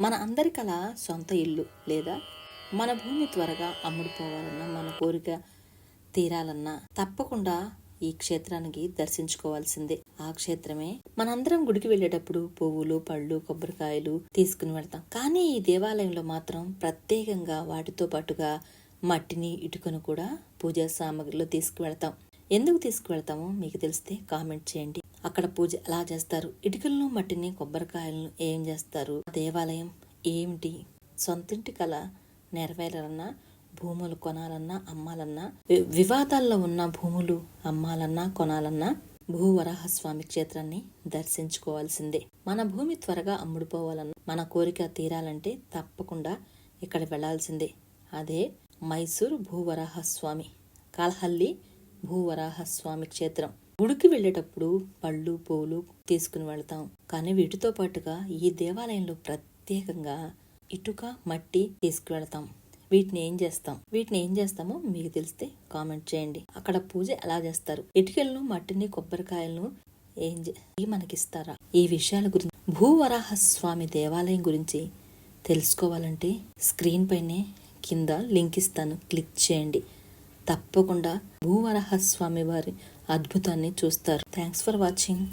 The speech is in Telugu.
మన అందరి కల సొంత ఇల్లు లేదా మన భూమి త్వరగా అమ్ముడుపోవాలన్నా మన కోరిక తీరాలన్నా తప్పకుండా ఈ క్షేత్రానికి దర్శించుకోవాల్సిందే. ఆ క్షేత్రమే మనందరం గుడికి వెళ్ళేటప్పుడు పువ్వులు పళ్ళు కొబ్బరికాయలు తీసుకుని వెళ్తాం. కానీ ఈ దేవాలయంలో మాత్రం ప్రత్యేకంగా వాటితో పాటుగా మట్టిని ఇటుకను కూడా పూజా సామాగ్రిలో తీసుకువెళ్తాం. ఎందుకు తీసుకువెళ్తామో మీకు తెలిస్తే కామెంట్ చేయండి. అక్కడ పూజ ఎలా చేస్తారు? ఇటుకలను మట్టిని కొబ్బరికాయలను ఏం చేస్తారు? దేవాలయం ఏమిటి? సొంతింటి కల నెరవేరాలన్నా భూములు కొనాలన్నా అమ్మాలన్నా వివాదాల్లో ఉన్న భూములు అమ్మాలన్నా కొనాలన్నా భూవరాహస్వామి క్షేత్రాన్ని దర్శించుకోవాల్సిందే. మన భూమి త్వరగా అమ్ముడుపోవాలన్నా మన కోరిక తీరాలంటే తప్పకుండా ఇక్కడ వెళ్ళాల్సిందే. అదే మైసూరు భూవరాహస్వామి కాల్హల్లి భూవరాహస్వామి క్షేత్రం. గుడికి వెళ్ళేటప్పుడు పళ్ళు పూలు తీసుకుని వెళతాం. కానీ వీటితో పాటుగా ఈ దేవాలయంలో ప్రత్యేకంగా ఇటుక మట్టి తీసుకువెళతాం వీటిని ఏం చేస్తాం? వీటిని ఏం చేస్తామో మీకు తెలిస్తే కామెంట్ చేయండి. అక్కడ పూజ ఎలా చేస్తారు? ఇటుకలను మట్టిని కొబ్బరికాయలను ఏం మనకిస్తారా? ఈ విషయాల గురించి భూవరాహ స్వామి దేవాలయం గురించి తెలుసుకోవాలంటే స్క్రీన్ పైనే కింద లింక్ ఇస్తాను. క్లిక్ చేయండి. తప్పకుండా భూవరహస్వామి వారి అద్భుతాన్ని చూస్తారు. Thanks for watching